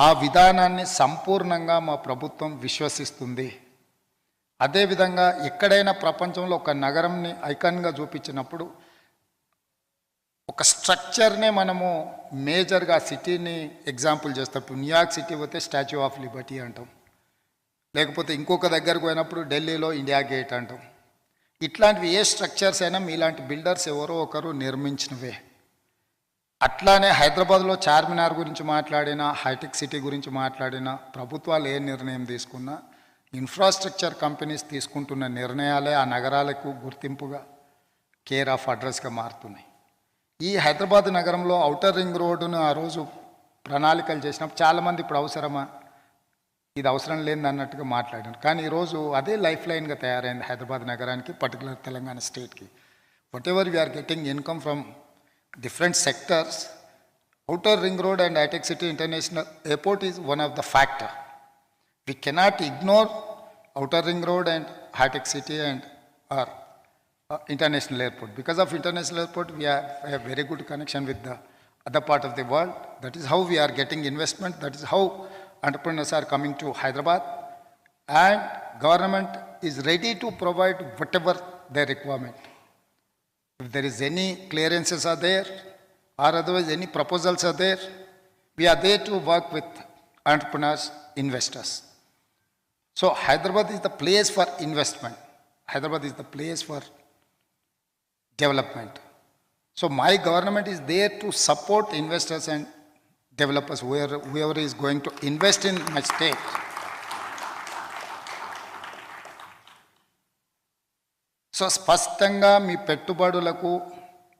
ఆ విధానాన్ని సంపూర్ణంగా మా ప్రభుత్వం విశ్వసిస్తుంది. అదేవిధంగా ఎక్కడైనా ప్రపంచంలో ఒక నగరంని ఐకాన్గా చూపించినప్పుడు ఒక స్ట్రక్చర్నే మనము మేజర్గా సిటీని ఎగ్జాంపుల్ చేస్తాం. ఇప్పుడు న్యూయార్క్ సిటీ పోతే స్టాచ్యూ ఆఫ్ లిబర్టీ అంటాం. లేకపోతే ఇంకొక దగ్గరకు పోయినప్పుడు ఢిల్లీలో ఇండియా గేట్ అంటాం. ఇట్లాంటివి ఏ స్ట్రక్చర్స్ అయినా మీలాంటి బిల్డర్స్ ఎవరో ఒకరు నిర్మించినవే. అట్లానే హైదరాబాద్లో చార్మినార్ గురించి మాట్లాడినా హైటెక్ సిటీ గురించి మాట్లాడినా ప్రభుత్వాలు ఏ నిర్ణయం తీసుకున్నా ఇన్ఫ్రాస్ట్రక్చర్ కంపెనీస్ తీసుకుంటున్న నిర్ణయాలే ఆ నగరాలకు గుర్తింపుగా కేర్ ఆఫ్ అడ్రస్గా మారుతున్నాయి. ఈ హైదరాబాద్ నగరంలో ఔటర్ రింగ్ రోడ్డును ఆ రోజు ప్రణాళికలు చేసినప్పుడు చాలామంది ఇప్పుడు అవసరమా? ఇది అవసరం లేని అన్నట్టుగా మాట్లాడాను కానీ ఈరోజు అదే లైఫ్ లైన్గా తయారైంది హైదరాబాద్ నగరానికి పర్టికులర్ తెలంగాణ స్టేట్కి whatever we are getting income from different sectors, outer ring road and high-tech city international airport is one of the factor. We cannot ignore outer ring road and high-tech city and our uh, international airport. Because of international airport, we have a very good connection with the other part of the world. That is how we are getting investment. That is how entrepreneurs are coming to Hyderabad. And government is ready to provide whatever their requirement. If there is any clearances are there, or otherwise any proposals are there, we are there to work with entrepreneurs, investors. So Hyderabad is the place for investment. Hyderabad is the place for development. So my government is there to support investors and developers, whoever, whoever is going to invest in my state. So స్పష్టంగా మీ పెట్టుబడులకు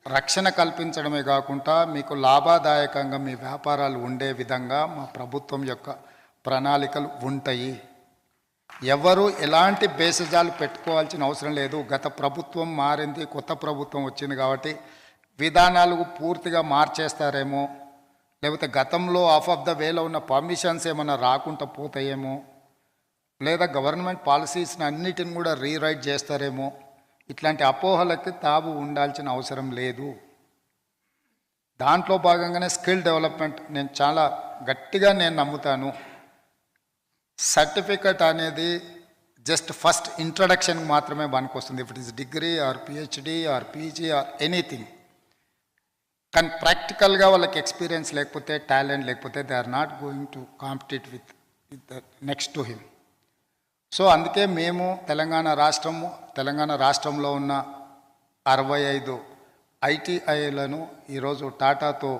రక్షణ కల్పించడమే కాకుండా మీకు లాభదాయకంగా మీ వ్యాపారాలు ఉండే విధంగా మా ప్రభుత్వం యొక్క ప్రణాళికలు ఉంటాయి. ఎవరు ఎలాంటి బేసజాలు పెట్టుకోవాల్సిన అవసరం లేదు. గత ప్రభుత్వం మారింది కొత్త ప్రభుత్వం వచ్చింది కాబట్టి విధానాలు పూర్తిగా మార్చేస్తారేమో? లేకపోతే గతంలో ఆఫ్ ఆఫ్ ద వేలో ఉన్న పర్మిషన్స్ ఏమైనా రాకుండా పోతాయేమో? లేదా గవర్నమెంట్ పాలసీస్ని అన్నిటిని కూడా రీరైట్ చేస్తారేమో? ఇట్లాంటి అపోహలకి తావు ఉండాల్సిన అవసరం లేదు. దాంట్లో భాగంగానే స్కిల్ డెవలప్మెంట్ నేను చాలా గట్టిగా నేను నమ్ముతాను. సర్టిఫికెట్ అనేది జస్ట్ ఫస్ట్ ఇంట్రడక్షన్కి మాత్రమే పనికొస్తుంది. If it is degree or PhD or PG or anything. కానీ ప్రాక్టికల్గా వాళ్ళకి ఎక్స్పీరియన్స్ లేకపోతే టాలెంట్ లేకపోతే they are not going to compete with with next to him. So అందుకే మేము తెలంగాణ రాష్ట్రము తెలంగాణ రాష్ట్రంలో ఉన్న అరవై ఐదు ఐటీఐలను ఈరోజు టాటాతో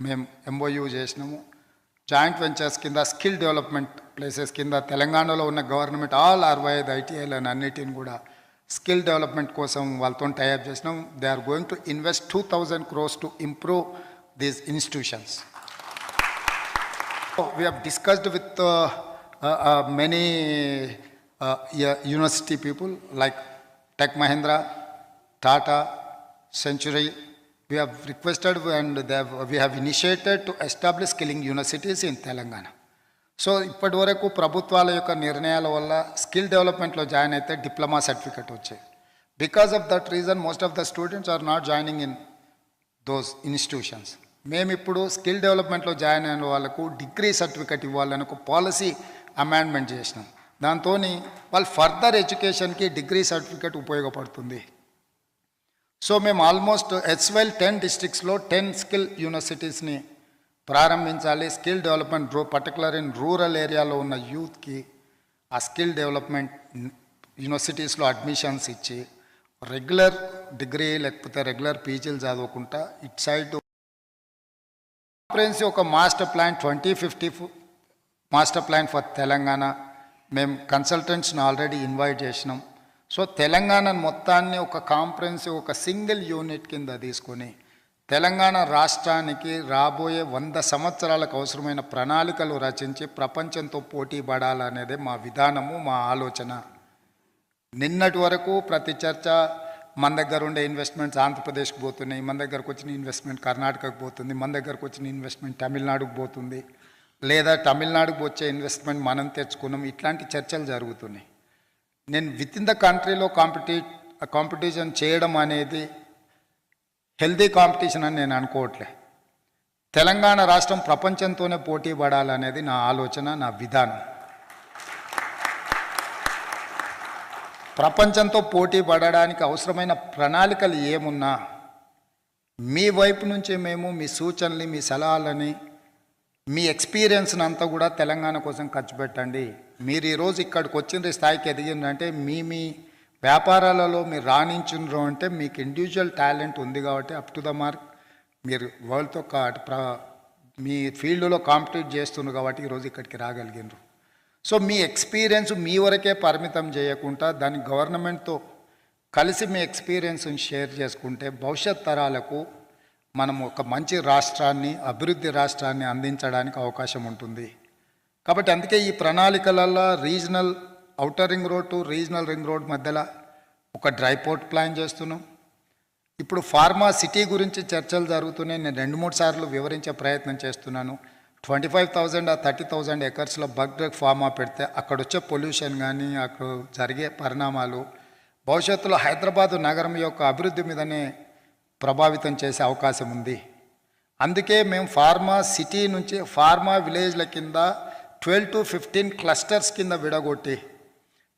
మేము ఎంఓయూ చేసినాము. జాయింట్ వెంచర్స్ కింద స్కిల్ డెవలప్మెంట్ ప్లేసెస్ కింద తెలంగాణలో ఉన్న గవర్నమెంట్ ఆల్ అరవై ఐదు ఐటీఐలను అన్నిటిని కూడా స్కిల్ డెవలప్మెంట్ కోసం వాళ్ళతో టైఅప్ చేసినాం. They are going to invest two thousand crores to improve these institutions. We have discussed with Uh, uh, many uh, yeah, university people like Tech Mahindra, Tata, Century. We have requested and they have, we have initiated to establish skilling universities in Telangana. So ఇప్పటి వరకు ప్రభుత్వాల యొక్క నిర్ణయాల వల్ల skill డెవలప్మెంట్లో join అయితే diploma certificate వచ్చాయి because of that reason most of the students are not joining in those institutions మేము ఇప్పుడు స్కిల్ డెవలప్మెంట్లో జాయిన్ అయిన వాళ్ళకు డిగ్రీ సర్టిఫికెట్ ఇవ్వాలని ఒక పాలసీ అమెండ్మెంట్ చేసినాం. దాంతో వాళ్ళు ఫర్దర్ ఎడ్యుకేషన్కి డిగ్రీ సర్టిఫికేట్ ఉపయోగపడుతుంది. సో మేము ఆల్మోస్ట్ హెచ్వెల్ టెన్ డిస్ట్రిక్ట్స్లో టెన్ స్కిల్ యూనివర్సిటీస్ని ప్రారంభించాలి. స్కిల్ డెవలప్మెంట్ రూ పర్టికులర్ ఇన్ రూరల్ ఏరియాలో ఉన్న యూత్కి ఆ స్కిల్ డెవలప్మెంట్ యూనివర్సిటీస్లో అడ్మిషన్స్ ఇచ్చి రెగ్యులర్ డిగ్రీ లేకపోతే రెగ్యులర్ పీజీలు చదువుకుంటా ఇట్ సైడ్. కాంప్రహెన్సివ్ ఒక master plan twenty fifty master plan for Telangana. మేము కన్సల్టెంట్స్ని ఆల్రెడీ ఇన్వైట్ చేసినాం. సో తెలంగాణ మొత్తాన్ని ఒక కాంప్రహెన్సివ్ ఒక సింగిల్ యూనిట్ కింద తీసుకొని తెలంగాణ రాష్ట్రానికి రాబోయే వంద సంవత్సరాలకు అవసరమైన ప్రణాళికలు రచించి ప్రపంచంతో పోటీ పడాలనేదే మా విధానము మా ఆలోచన. నిన్నటి వరకు ప్రతి చర్చ మన దగ్గర ఉండే ఇన్వెస్ట్మెంట్స్ ఆంధ్రప్రదేశ్కి పోతున్నాయి మన దగ్గరకు వచ్చిన ఇన్వెస్ట్మెంట్ కర్ణాటకకు పోతుంది మన దగ్గరకు వచ్చిన ఇన్వెస్ట్మెంట్ తమిళనాడుకు పోతుంది. లేదా తమిళనాడుకు వచ్చే ఇన్వెస్ట్మెంట్ మనం తెచ్చుకున్నాం. ఇట్లాంటి చర్చలు జరుగుతున్నాయి. నేను విత్ ఇన్ ద కంట్రీలో కాంపిటీ కాంపిటీషన్ చేయడం అనేది హెల్దీ కాంపిటీషన్ అని నేను అనుకోవట్లే. తెలంగాణ రాష్ట్రం ప్రపంచంతోనే పోటీ పడాలనేది నా ఆలోచన నా విధానం. ప్రపంచంతో పోటీ పడడానికి అవసరమైన ప్రణాళికలు ఏమున్నా మీ వైపు నుంచి మేము మీ సూచనలు మీ సలహాలని మీ ఎక్స్పీరియన్స్ని అంతా కూడా తెలంగాణ కోసం ఖర్చు పెట్టండి. మీరు ఈరోజు ఇక్కడికి వచ్చిన స్థాయికి ఎదిగిందంటే మీ మీ వ్యాపారాలలో మీరు రాణించు అంటే మీకు ఇండివిజువల్ టాలెంట్ ఉంది కాబట్టి అప్ టు ద మార్క్ మీరు వరల్డ్తో కా ప్ర మీ ఫీల్డ్లో కాంపిటీట్ చేస్తున్నారు కాబట్టి ఈరోజు ఇక్కడికి రాగలిగినారు సో మీ ఎక్స్పీరియన్స్ మీ వరకే పరిమితం చేయకుండా దాన్ని గవర్నమెంట్తో కలిసి మీ ఎక్స్పీరియన్స్ని షేర్ చేసుకుంటే భవిష్యత్ తరాలకు మనం ఒక మంచి రాష్ట్రాన్ని అభివృద్ధి రాష్ట్రాన్ని అందించడానికి అవకాశం ఉంటుంది. కాబట్టి అందుకే ఈ ప్రణాళికలలో regional outer ring road to regional ring road మధ్యలో ఒక డ్రై పోర్ట్ ప్లాన్ చేస్తున్నాం. ఇప్పుడు ఫార్మా సిటీ గురించి చర్చలు జరుగుతున్నాయి. నేను రెండు మూడు సార్లు వివరించే ప్రయత్నం చేస్తున్నాను. ట్వంటీ ఫైవ్ థౌజండ్ ఆ థర్టీ థౌజండ్ ఎకర్స్లో బగ్ డ్రగ్ ఫార్మా పెడితే అక్కడ వచ్చే పొల్యూషన్ కానీ అక్కడ జరిగే పరిణామాలు భవిష్యత్తులో హైదరాబాదు నగరం యొక్క అభివృద్ధి మీదనే ప్రభావితం చేసే అవకాశం ఉంది. అందుకే మేము ఫార్మా సిటీ నుంచి ఫార్మా విలేజ్ల కింద ట్వెల్వ్ టు ఫిఫ్టీన్ క్లస్టర్స్ కింద విడగొట్టి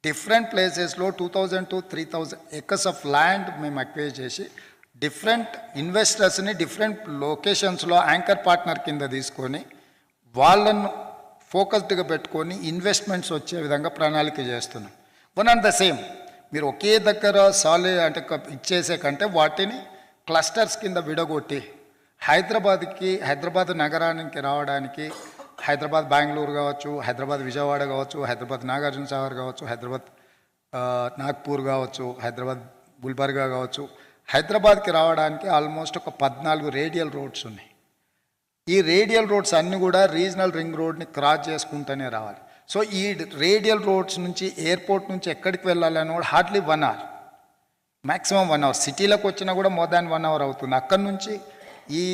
డిఫరెంట్ ప్లేసెస్లో two thousand to three thousand acres of land మేము అక్వైర్ చేసి డిఫరెంట్ ఇన్వెస్టర్స్ని డిఫరెంట్ లొకేషన్స్లో యాంకర్ పార్ట్నర్ కింద తీసుకొని వాళ్ళను ఫోకస్డ్గా పెట్టుకొని ఇన్వెస్ట్మెంట్స్ వచ్చే విధంగా ప్రణాళిక చేస్తున్నాం. వన్ అండ్ ద సేమ్ మీరు ఒకే దగ్గర సాలి అంటే ఇచ్చేసే కంటే వాటిని క్లస్టర్స్ కింద విడగొట్టి హైదరాబాద్కి హైదరాబాద్ నగరానికి రావడానికి హైదరాబాద్ బెంగళూరు కావచ్చు హైదరాబాద్ విజయవాడ కావచ్చు హైదరాబాద్ నాగార్జున సాగర్ కావచ్చు హైదరాబాద్ నాగ్పూర్ కావచ్చు హైదరాబాద్ గుల్బర్గా కావచ్చు హైదరాబాద్కి రావడానికి ఆల్మోస్ట్ ఒక పద్నాలుగు రేడియల్ రోడ్స్ ఉన్నాయి. ఈ రేడియల్ రోడ్స్ అన్నీ కూడా రీజనల్ రింగ్ రోడ్ని క్రాస్ చేసుకుంటూనే రావాలి. సో ఈ రేడియల్ రోడ్స్ నుంచి ఎయిర్పోర్ట్ నుంచి ఎక్కడికి వెళ్ళాలని కూడా hardly one hour maximum one hour సిటీలోకి వచ్చినా కూడా మోర్ దాన్ వన్ అవర్ అవుతుంది. అక్కడి నుంచి ఈ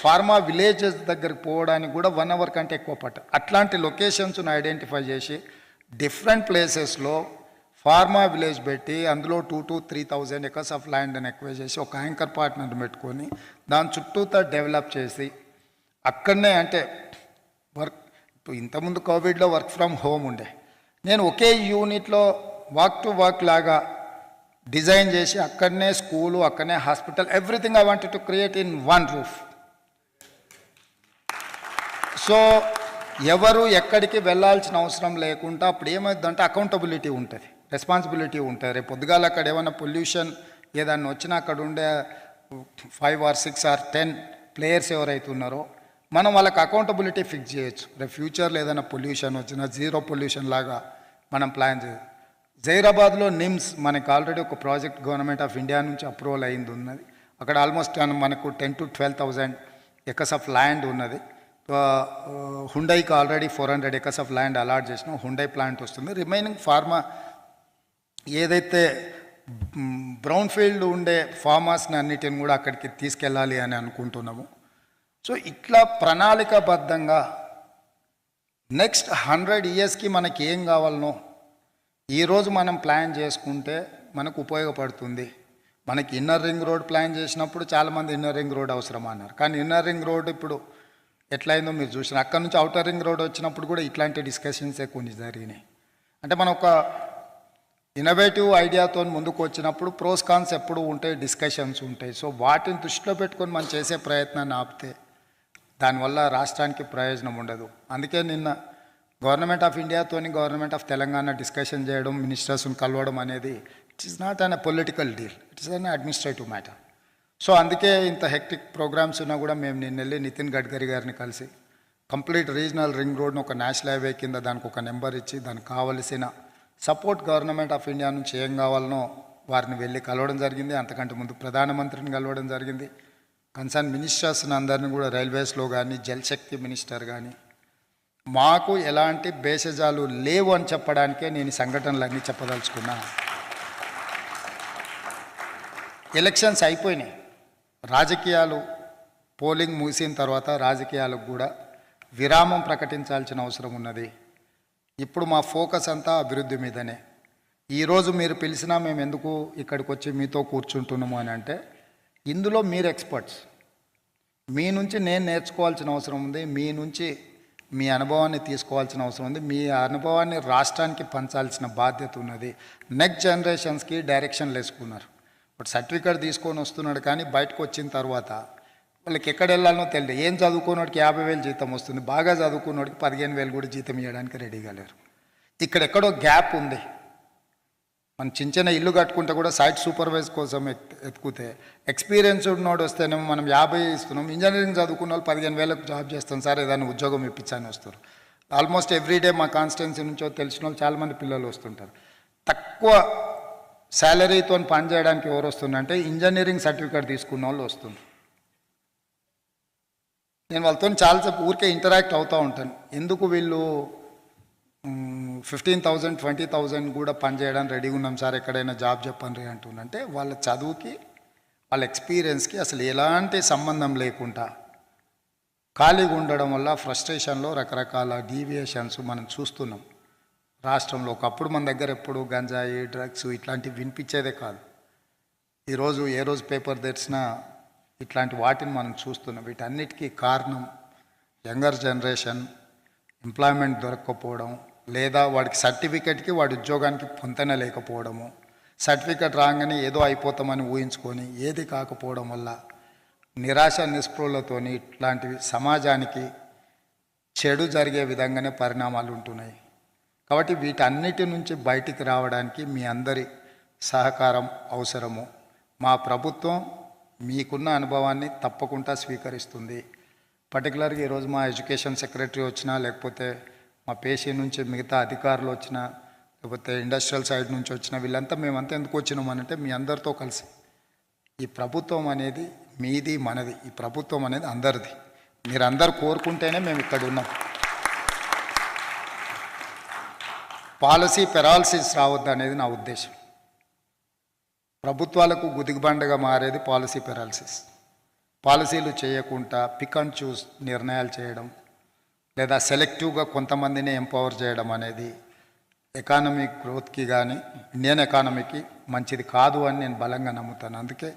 ఫార్మా విలేజెస్ దగ్గరికి పోవడానికి కూడా వన్ అవర్ కంటే ఎక్కువ పట్ట. అట్లాంటి లొకేషన్స్ను ఐడెంటిఫై చేసి డిఫరెంట్ ప్లేసెస్లో ఫార్మా విలేజ్ పెట్టి అందులో two to three thousand acres of land అని ఎక్కువ చేసి ఒక యాంకర్ పార్ట్నర్ పెట్టుకొని దాని చుట్టూతో డెవలప్ చేసి అక్కడనే అంటే వర్క్ ఇప్పుడు ఇంతకుముందు కోవిడ్లో వర్క్ ఫ్రమ్ హోమ్ ఉండే. నేను ఒకే యూనిట్లో వాక్ టు వాక్ లాగా డిజైన్ చేసి అక్కడనే స్కూలు అక్కడనే hospital everything I wanted to create in one roof. So ఎవరు ఎక్కడికి వెళ్ళాల్సిన అవసరం లేకుండా అప్పుడు ఏమవుతుందంటే అకౌంటబిలిటీ ఉంటుంది రెస్పాన్సిబిలిటీ ఉంటుంది. రేపు పొద్దుగాల అక్కడ ఏమైనా పొల్యూషన్ ఏదన్నా వచ్చినా అక్కడ ఉండే five or six or ten players ఎవరైతే ఉన్నారో మనం వాళ్ళకి అకౌంటబిలిటీ ఫిక్స్ చేయొచ్చు. రేపు ఫ్యూచర్లో ఏదైనా పొల్యూషన్ వచ్చినా జీరో పొల్యూషన్ లాగా మనం ప్లాన్ చేయొచ్చు. జైరాబాద్లో నిమ్స్ మనకి ఆల్రెడీ ఒక ప్రాజెక్ట్ గవర్నమెంట్ ఆఫ్ ఇండియా నుంచి అప్రూవల్ అయింది ఉన్నది. అక్కడ ఆల్మోస్ట్ మనకు ten to twelve thousand acres of land ఉన్నది. హుండైకి already four hundred acres of land allot చేసినాం. హుండై ప్లాంట్ వస్తుంది. రిమైనింగ్ ఫార్మా ఏదైతే బ్రౌన్ ఫీల్డ్ ఉండే ఫార్మర్స్ని అన్నిటిని కూడా అక్కడికి తీసుకెళ్ళాలి అని అనుకుంటున్నాము. సో ఇట్లా ప్రణాళికాబద్ధంగా నెక్స్ట్ హండ్రెడ్ ఇయర్స్కి మనకి ఏం కావాలనో ఈరోజు మనం ప్లాన్ చేసుకుంటే మనకు ఉపయోగపడుతుంది. మనకి ఇన్నర్ రింగ్ రోడ్ ప్లాన్ చేసినప్పుడు చాలామంది ఇన్నర్ రింగ్ రోడ్ అవసరం అన్నారు. కానీ ఇన్నర్ రింగ్ రోడ్ ఇప్పుడు ఎట్లయిందో మీరు చూసిన అక్కడ నుంచి అవుటర్ రింగ్ రోడ్ వచ్చినప్పుడు కూడా ఇట్లాంటి డిస్కషన్సే కొన్ని జరిగినాయి. అంటే మనం ఒక ఇన్నోవేటివ్ ఐడియాతో ముందుకు వచ్చినప్పుడు ప్రోస్ కాన్స్ ఎప్పుడు ఉంటాయి డిస్కషన్స్ ఉంటాయి. సో వాటిని దృష్టిలో పెట్టుకొని మనం చేసే ప్రయత్నాన్ని ఆపితే దానివల్ల రాష్ట్రానికి ప్రయోజనం ఉండదు. అందుకే నిన్న గవర్నమెంట్ ఆఫ్ ఇండియాతోని గవర్నమెంట్ ఆఫ్ తెలంగాణ డిస్కషన్ చేయడం మినిస్టర్స్ని కలవడం అనేది it is not an political deal it is an administrative matter so అందుకే ఇంత హెక్టిక్ ప్రోగ్రామ్స్ ఉన్నా కూడా మేము నిన్న వెళ్ళి నితిన్ గడ్కరీ గారిని కలిసి కంప్లీట్ రీజనల్ రింగ్ రోడ్ను ఒక నేషనల్ హైవే కింద దానికి ఒక నెంబర్ ఇచ్చి దానికి కావలసిన సపోర్ట్ గవర్నమెంట్ ఆఫ్ ఇండియా నుంచి ఏం కావాలనో వారిని వెళ్ళి కలవడం జరిగింది. అంతకంటే ముందు ప్రధానమంత్రిని కలవడం జరిగింది. కన్సర్న్ మినిస్టర్స్ని అందరిని కూడా రైల్వేస్లో కానీ జలశక్తి మినిస్టర్ కానీ మాకు ఎలాంటి భేషజాలు లేవు అని చెప్పడానికే నేను సంఘటనలన్నీ చెప్పదలుచుకున్నా. ఎలక్షన్స్ అయిపోయినాయి. రాజకీయాలు పోలింగ్ ముగిసిన తర్వాత రాజకీయాలకు కూడా విరామం ప్రకటించాల్సిన అవసరం ఉన్నది. ఇప్పుడు మా ఫోకస్ అంతా అభివృద్ధి మీదనే. ఈరోజు మీరు పిలిచినా మేము ఎందుకు ఇక్కడికి వచ్చి మీతో కూర్చుంటున్నాము అని అంటే ఇందులో మీరు ఎక్స్పర్ట్స్ మీ నుంచి నేను నేర్చుకోవాల్సిన అవసరం ఉంది. మీ నుంచి మీ అనుభవాన్ని తీసుకోవాల్సిన అవసరం ఉంది. మీ అనుభవాన్ని రాష్ట్రానికి పంచాల్సిన బాధ్యత ఉన్నది. నెక్స్ట్ జనరేషన్స్కి డైరెక్షన్లు వేసుకున్నారు. ఇప్పుడు సర్టిఫికేట్ తీసుకొని వస్తున్నాడు కానీ బయటకు వచ్చిన తర్వాత వాళ్ళకి ఎక్కడ వెళ్ళాలనో తెలియదు. ఏం చదువుకున్నోడికి యాభై వేలు జీతం వస్తుంది. బాగా చదువుకున్నోడికి పదిహేను వేలు కూడా జీతం ఇవ్వడానికి రెడీగా లేరు. ఇక్కడ ఎక్కడో గ్యాప్ ఉంది. మనం చిన్న చిన్న ఇల్లు కట్టుకుంటే కూడా సైట్ సూపర్వైజ్ కోసం ఎత్తుకుతే ఎక్స్పీరియన్స్ ఉన్నోడు వస్తేనేమో మనం యాభై ఇస్తున్నాం. ఇంజనీరింగ్ చదువుకున్న వాళ్ళు పదిహేను వేలకు జాబ్ చేస్తాం. సార్ ఏదైనా ఉద్యోగం ఇప్పించాలని వస్తారు. ఆల్మోస్ట్ ఎవ్రీడే మా కాన్స్టిట్యున్సీ నుంచో తెలిసిన వాళ్ళు చాలామంది పిల్లలు వస్తుంటారు. తక్కువ శాలరీతో పని చేయడానికి ఎవరు వస్తుందంటే ఇంజనీరింగ్ సర్టిఫికేట్ తీసుకున్న వాళ్ళు వస్తున్నారు నేను వాళ్ళతో చాలాసేపు ఊరికే ఇంటరాక్ట్ అవుతూ ఉంటాను. ఎందుకు వీళ్ళు ఫిఫ్టీన్ థౌజండ్ ట్వంటీ థౌజండ్ కూడా పనిచేయడానికి రెడీగా ఉన్నాం సార్. ఎక్కడైనా జాబ్ చెప్పండి అంటుందంటే వాళ్ళ చదువుకి వాళ్ళ ఎక్స్పీరియన్స్కి అసలు ఎలాంటి సంబంధం లేకుండా ఖాళీగా ఉండడం వల్ల ఫ్రస్ట్రేషన్లో రకరకాల డీవియేషన్స్ మనం చూస్తున్నాం. రాష్ట్రంలో ఒకప్పుడు మన దగ్గర ఎప్పుడు గంజాయి డ్రగ్స్ ఇట్లాంటివి వినిపించేదే కాదు. ఈరోజు ఏ రోజు పేపర్ తెరిచినా ఇట్లాంటి వాటిని మనం చూస్తున్నాం. వీటన్నిటికీ కారణం యంగర్ జనరేషన్ ఎంప్లాయ్మెంట్ దొరకకపోవడం లేదా వాడికి సర్టిఫికెట్కి వాడి ఉద్యోగానికి పొంతన లేకపోవడము. సర్టిఫికెట్ రాగానే ఏదో అయిపోతామని ఊహించుకొని ఏది కాకపోవడం వల్ల నిరాశ నిస్పృహలతోని ఇట్లాంటివి సమాజానికి చెడు జరిగే విధంగానే పరిణామాలు ఉంటున్నాయి. కాబట్టి వీటన్నిటి నుంచి బయటికి రావడానికి మీ అందరి సహకారం అవసరము. మా ప్రభుత్వం మీకున్న అనుభవాన్ని తప్పకుండా స్వీకరిస్తుంది. పర్టికులర్గా ఈరోజు మా ఎడ్యుకేషన్ సెక్రటరీ వచ్చినా లేకపోతే మా పేషీ నుంచి మిగతా అధికారులు వచ్చినా లేకపోతే ఇండస్ట్రియల్ సైడ్ నుంచి వచ్చిన వీళ్ళంతా మేమంతా ఎందుకు వచ్చినాం అంటే మీ అందరితో కలిసి. ఈ ప్రభుత్వం అనేది మీది మనది. ఈ ప్రభుత్వం అనేది అందరిది. మీరందరూ కోరుకుంటేనే మేము ఇక్కడ ఉన్నాం. పాలసీ పెరాలసిస్ రావద్దు అనేది నా ఉద్దేశం. ప్రభుత్వాలకు గుదిగుబండగా మారేది పాలసీ పెరాలసిస్. పాలసీలు చేయకుండా పిక్ అండ్ చూస్ నిర్ణయాలు చేయడం లేదా సెలెక్టివ్గా కొంతమందిని ఎంపవర్ చేయడం అనేది ఎకానమిక్ గ్రోత్కి కానీ ఇండియన్ ఎకానమీకి మంచిది కాదు అని నేను బలంగా నమ్ముతాను. అందుకే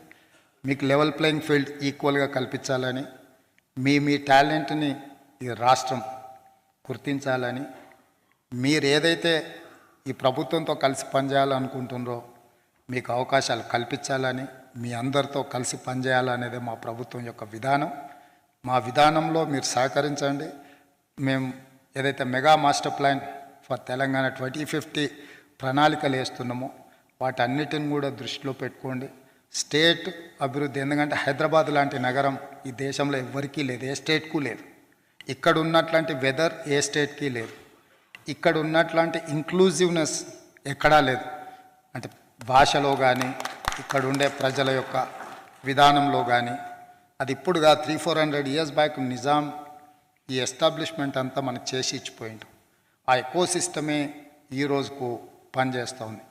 మీకు లెవెల్ ప్లేయింగ్ ఫీల్డ్ ఈక్వల్గా కల్పించాలని మీ మీ టాలెంట్ని ఈ రాష్ట్రం గుర్తించాలని మీరు ఏదైతే ఈ ప్రభుత్వంతో కలిసి పనిచేయాలనుకుంటున్నారో మీకు అవకాశాలు కల్పించాలని మీ అందరితో కలిసి పనిచేయాలనేదే మా ప్రభుత్వం యొక్క విధానం. మా విధానంలో మీరు సహకరించండి. మేము ఏదైతే mega master plan for Telangana twenty fifty ప్రణాళికలు వేస్తున్నామో వాటన్నిటిని కూడా దృష్టిలో పెట్టుకోండి. స్టేట్ అభివృద్ధి ఎందుకంటే హైదరాబాద్ లాంటి నగరం ఈ దేశంలో ఎవ్వరికీ లేదు ఏ స్టేట్కు లేదు. ఇక్కడ ఉన్నట్లాంటి వెదర్ ఏ స్టేట్కి లేదు. ఇక్కడ ఉన్నట్లాంటి ఇంక్లూజివ్నెస్ ఎక్కడా లేదు. అంటే భాషలో కానీ ఇక్కడ ఉండే ప్రజల యొక్క విధానంలో కానీ అది ఇప్పుడుగా three four hundred years back Nizam ఈ ఎస్టాబ్లిష్మెంట్ అంతా మనకు చేసి ఇచ్చిపోయిండు. ఆ ఎకో సిస్టమే ఈ రోజుకు పనిచేస్తూ ఉంది.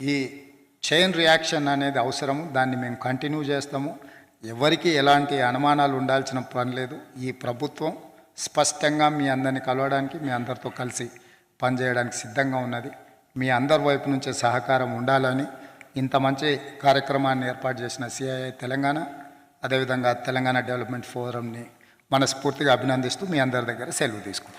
ఈ చైన్ రియాక్షన్ అనేది అవసరము. దాన్ని మేము కంటిన్యూ చేస్తాము. ఎవరికి ఎలాంటి అనుమానాలు ఉండాల్సిన పని లేదు. ఈ ప్రభుత్వం స్పష్టంగా మీ అందరిని కలవడానికి మీ అందరితో కలిసి పనిచేయడానికి సిద్ధంగా ఉన్నది. మీ అందరి వైపు నుంచే సహకారం ఉండాలని ఇంత మంచి కార్యక్రమాన్ని ఏర్పాటు చేసిన సిఐఐ తెలంగాణ అదేవిధంగా తెలంగాణ డెవలప్మెంట్ ఫోరంని మనస్ఫూర్తిగా అభినందిస్తూ మీ అందరి దగ్గర సెలవు తీసుకుంటాం